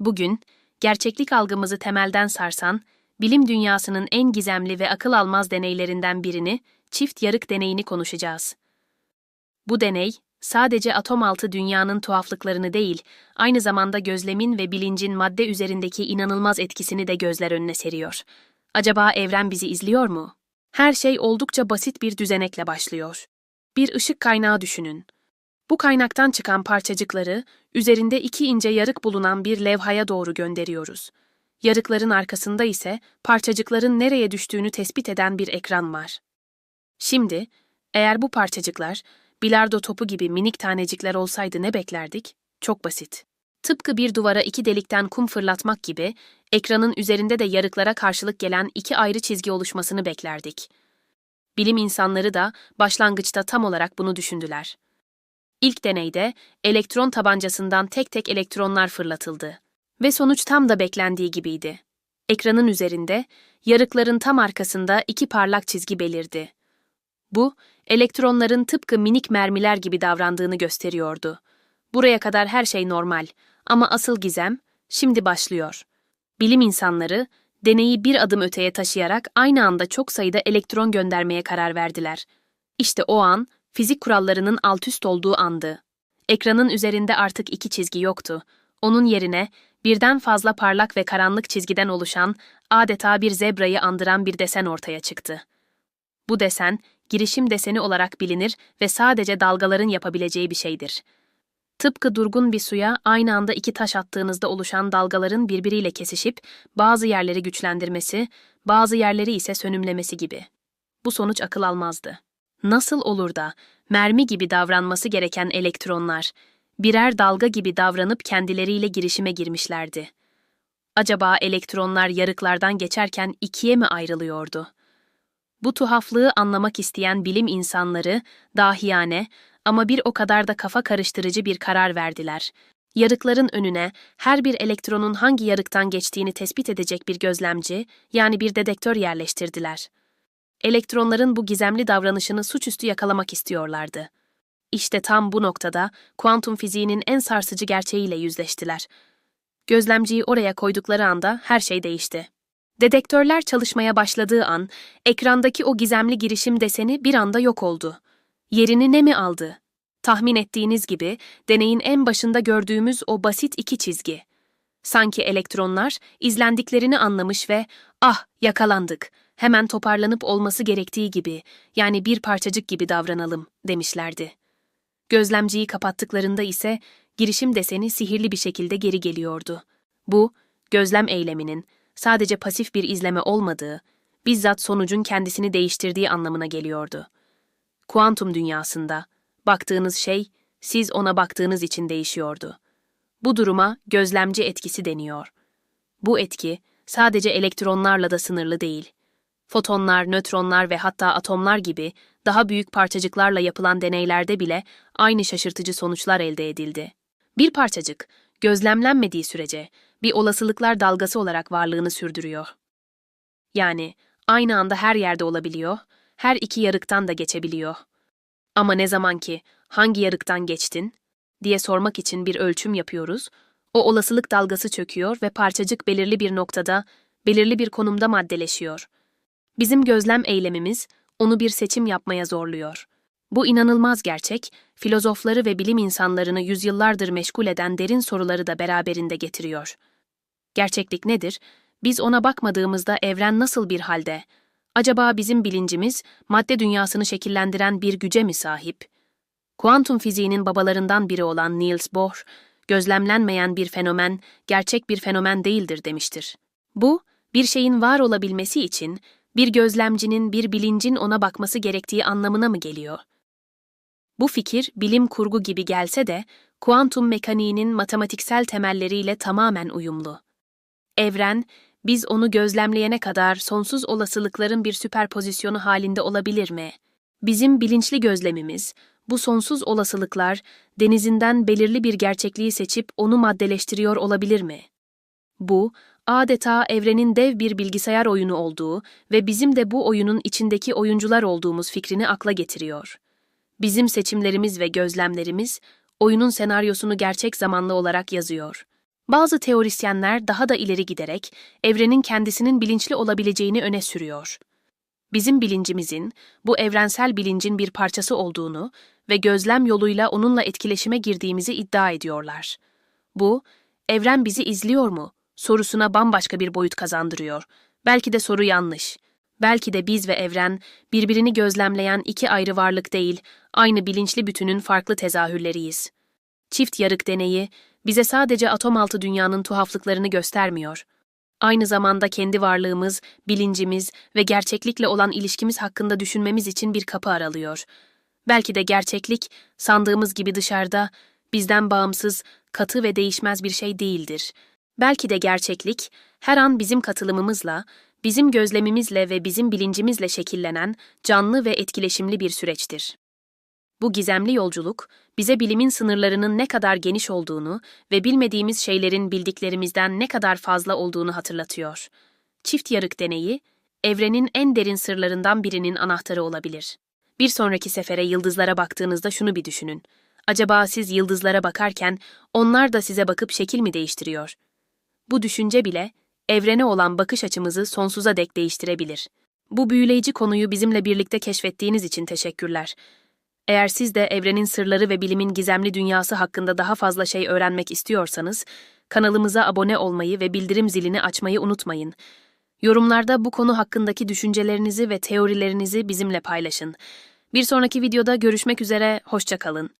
Bugün, gerçeklik algımızı temelden sarsan, bilim dünyasının en gizemli ve akıl almaz deneylerinden birini, çift yarık deneyini konuşacağız. Bu deney, sadece atom altı dünyanın tuhaflıklarını değil, aynı zamanda gözlemin ve bilincin madde üzerindeki inanılmaz etkisini de gözler önüne seriyor. Acaba evren bizi izliyor mu? Her şey oldukça basit bir düzenekle başlıyor. Bir ışık kaynağı düşünün. Bu kaynaktan çıkan parçacıkları üzerinde iki ince yarık bulunan bir levhaya doğru gönderiyoruz. Yarıkların arkasında ise parçacıkların nereye düştüğünü tespit eden bir ekran var. Şimdi, eğer bu parçacıklar bilardo topu gibi minik tanecikler olsaydı ne beklerdik? Çok basit. Tıpkı bir duvara iki delikten kum fırlatmak gibi, ekranın üzerinde de yarıklara karşılık gelen iki ayrı çizgi oluşmasını beklerdik. Bilim insanları da başlangıçta tam olarak bunu düşündüler. İlk deneyde elektron tabancasından tek tek elektronlar fırlatıldı. Ve sonuç tam da beklendiği gibiydi. Ekranın üzerinde, yarıkların tam arkasında iki parlak çizgi belirdi. Bu, elektronların tıpkı minik mermiler gibi davrandığını gösteriyordu. Buraya kadar her şey normal ama asıl gizem şimdi başlıyor. Bilim insanları deneyi bir adım öteye taşıyarak aynı anda çok sayıda elektron göndermeye karar verdiler. İşte o an fizik kurallarının altüst olduğu andı. Ekranın üzerinde artık iki çizgi yoktu. Onun yerine birden fazla parlak ve karanlık çizgiden oluşan, adeta bir zebrayı andıran bir desen ortaya çıktı. Bu desen, girişim deseni olarak bilinir ve sadece dalgaların yapabileceği bir şeydir. Tıpkı durgun bir suya aynı anda iki taş attığınızda oluşan dalgaların birbiriyle kesişip bazı yerleri güçlendirmesi, bazı yerleri ise sönümlemesi gibi. Bu sonuç akıl almazdı. Nasıl olur da mermi gibi davranması gereken elektronlar birer dalga gibi davranıp kendileriyle girişime girmişlerdi? Acaba elektronlar yarıklardan geçerken ikiye mi ayrılıyordu? Bu tuhaflığı anlamak isteyen bilim insanları dahiyane ama bir o kadar da kafa karıştırıcı bir karar verdiler. Yarıkların önüne her bir elektronun hangi yarıktan geçtiğini tespit edecek bir gözlemci, yani bir dedektör yerleştirdiler. Elektronların bu gizemli davranışını suçüstü yakalamak istiyorlardı. İşte tam bu noktada kuantum fiziğinin en sarsıcı gerçeğiyle yüzleştiler. Gözlemciyi oraya koydukları anda her şey değişti. Dedektörler çalışmaya başladığı an, ekrandaki o gizemli girişim deseni bir anda yok oldu. Yerini ne mi aldı? Tahmin ettiğiniz gibi, deneyin en başında gördüğümüz o basit iki çizgi. Sanki elektronlar izlendiklerini anlamış ve ah yakalandık, hemen toparlanıp olması gerektiği gibi, yani bir parçacık gibi davranalım demişlerdi. Gözlemciyi kapattıklarında ise girişim deseni sihirli bir şekilde geri geliyordu. Bu, gözlem eyleminin sadece pasif bir izleme olmadığı, bizzat sonucun kendisini değiştirdiği anlamına geliyordu. Kuantum dünyasında baktığınız şey siz ona baktığınız için değişiyordu. Bu duruma gözlemci etkisi deniyor. Bu etki sadece elektronlarla da sınırlı değil. Fotonlar, nötronlar ve hatta atomlar gibi daha büyük parçacıklarla yapılan deneylerde bile aynı şaşırtıcı sonuçlar elde edildi. Bir parçacık gözlemlenmediği sürece bir olasılıklar dalgası olarak varlığını sürdürüyor. Yani aynı anda her yerde olabiliyor, her iki yarıktan da geçebiliyor. Ama ne zaman ki hangi yarıktan geçtin diye sormak için bir ölçüm yapıyoruz, o olasılık dalgası çöküyor ve parçacık belirli bir noktada, belirli bir konumda maddeleşiyor. Bizim gözlem eylemimiz onu bir seçim yapmaya zorluyor. Bu inanılmaz gerçek, filozofları ve bilim insanlarını yüzyıllardır meşgul eden derin soruları da beraberinde getiriyor. Gerçeklik nedir? Biz ona bakmadığımızda evren nasıl bir halde? Acaba bizim bilincimiz madde dünyasını şekillendiren bir güce mi sahip? Kuantum fiziğinin babalarından biri olan Niels Bohr, gözlemlenmeyen bir fenomen gerçek bir fenomen değildir demiştir. Bu, bir şeyin var olabilmesi için bir gözlemcinin bir bilincin ona bakması gerektiği anlamına mı geliyor? Bu fikir bilim kurgu gibi gelse de kuantum mekaniğinin matematiksel temelleriyle tamamen uyumlu. Evren, biz onu gözlemleyene kadar sonsuz olasılıkların bir süperpozisyonu halinde olabilir mi? Bizim bilinçli gözlemimiz, bu sonsuz olasılıklar denizinden belirli bir gerçekliği seçip onu maddeleştiriyor olabilir mi? Bu, adeta evrenin dev bir bilgisayar oyunu olduğu ve bizim de bu oyunun içindeki oyuncular olduğumuz fikrini akla getiriyor. Bizim seçimlerimiz ve gözlemlerimiz, oyunun senaryosunu gerçek zamanlı olarak yazıyor. Bazı teorisyenler daha da ileri giderek evrenin kendisinin bilinçli olabileceğini öne sürüyor. Bizim bilincimizin bu evrensel bilincin bir parçası olduğunu ve gözlem yoluyla onunla etkileşime girdiğimizi iddia ediyorlar. Bu, evren bizi izliyor mu sorusuna bambaşka bir boyut kazandırıyor. Belki de soru yanlış. Belki de biz ve evren birbirini gözlemleyen iki ayrı varlık değil, aynı bilinçli bütünün farklı tezahürleriyiz. Çift yarık deneyi bize sadece atom altı dünyanın tuhaflıklarını göstermiyor. Aynı zamanda kendi varlığımız, bilincimiz ve gerçeklikle olan ilişkimiz hakkında düşünmemiz için bir kapı aralıyor. Belki de gerçeklik, sandığımız gibi dışarıda, bizden bağımsız, katı ve değişmez bir şey değildir. Belki de gerçeklik, her an bizim katılımımızla, bizim gözlemimizle ve bizim bilincimizle şekillenen, canlı ve etkileşimli bir süreçtir. Bu gizemli yolculuk, bize bilimin sınırlarının ne kadar geniş olduğunu ve bilmediğimiz şeylerin bildiklerimizden ne kadar fazla olduğunu hatırlatıyor. Çift yarık deneyi, evrenin en derin sırlarından birinin anahtarı olabilir. Bir sonraki sefere yıldızlara baktığınızda şunu bir düşünün. Acaba siz yıldızlara bakarken onlar da size bakıp şekil mi değiştiriyor? Bu düşünce bile evrene olan bakış açımızı sonsuza dek değiştirebilir. Bu büyüleyici konuyu bizimle birlikte keşfettiğiniz için teşekkürler. Eğer siz de evrenin sırları ve bilimin gizemli dünyası hakkında daha fazla şey öğrenmek istiyorsanız, kanalımıza abone olmayı ve bildirim zilini açmayı unutmayın. Yorumlarda bu konu hakkındaki düşüncelerinizi ve teorilerinizi bizimle paylaşın. Bir sonraki videoda görüşmek üzere, hoşçakalın.